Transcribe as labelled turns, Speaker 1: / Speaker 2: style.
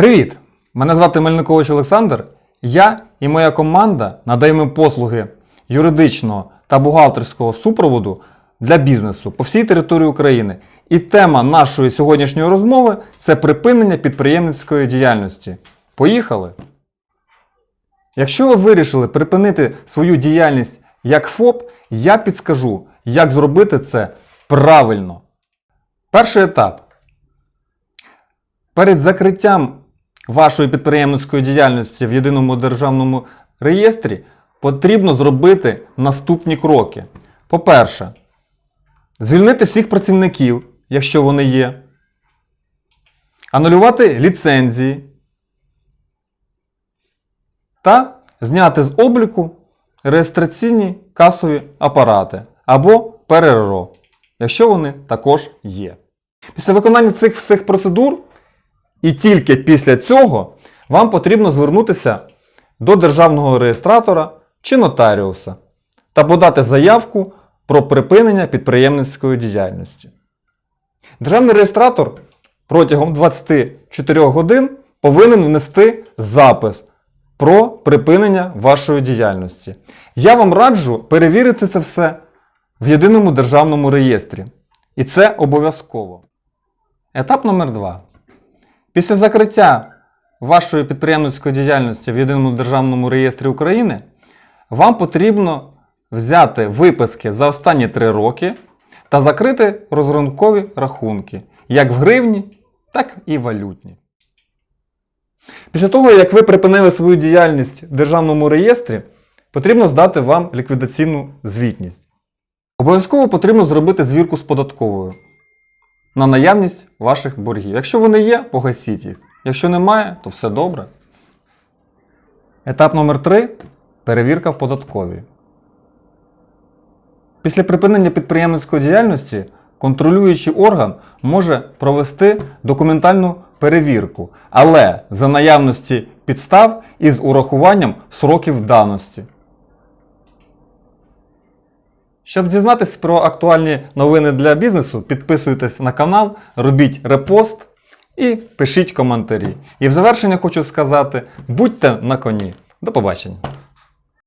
Speaker 1: Привіт! Мене звати Мельникович Олександр. Я і моя команда надаємо послуги юридичного та бухгалтерського супроводу для бізнесу по всій території України. І тема нашої сьогоднішньої розмови це припинення підприємницької діяльності. Поїхали! Якщо ви вирішили припинити свою діяльність як ФОП, я підскажу, як зробити це правильно. Перший етап. Перед закриттям вашої підприємницької діяльності в єдиному державному реєстрі потрібно зробити наступні кроки. По-перше, звільнити всіх працівників, якщо вони є, анулювати ліцензії та зняти з обліку реєстраційні касові апарати або ПРРО, якщо вони також є. Після виконання цих всіх процедур і тільки після цього вам потрібно звернутися до державного реєстратора чи нотаріуса та подати заявку про припинення підприємницької діяльності. Державний реєстратор протягом 24 годин повинен внести запис про припинення вашої діяльності. Я вам раджу перевірити це все в єдиному державному реєстрі. І це обов'язково. Етап номер 2. Після закриття вашої підприємницької діяльності в єдиному державному реєстрі України вам потрібно взяти виписки за останні 3 роки та закрити розрахункові рахунки, як в гривні, так і валютні. Після того, як ви припинили свою діяльність в державному реєстрі, потрібно здати вам ліквідаційну звітність. Обов'язково потрібно зробити звірку з податковою на наявність ваших боргів. Якщо вони є, погасіть їх. Якщо немає, то все добре. Етап номер 3 перевірка в податковій. Після припинення підприємницької діяльності контролюючий орган може провести документальну перевірку, але за наявності підстав із урахуванням сроків давності. Щоб дізнатися про актуальні новини для бізнесу, підписуйтесь на канал, робіть репост і пишіть коментарі. І в завершення хочу сказати: будьте на коні. До побачення!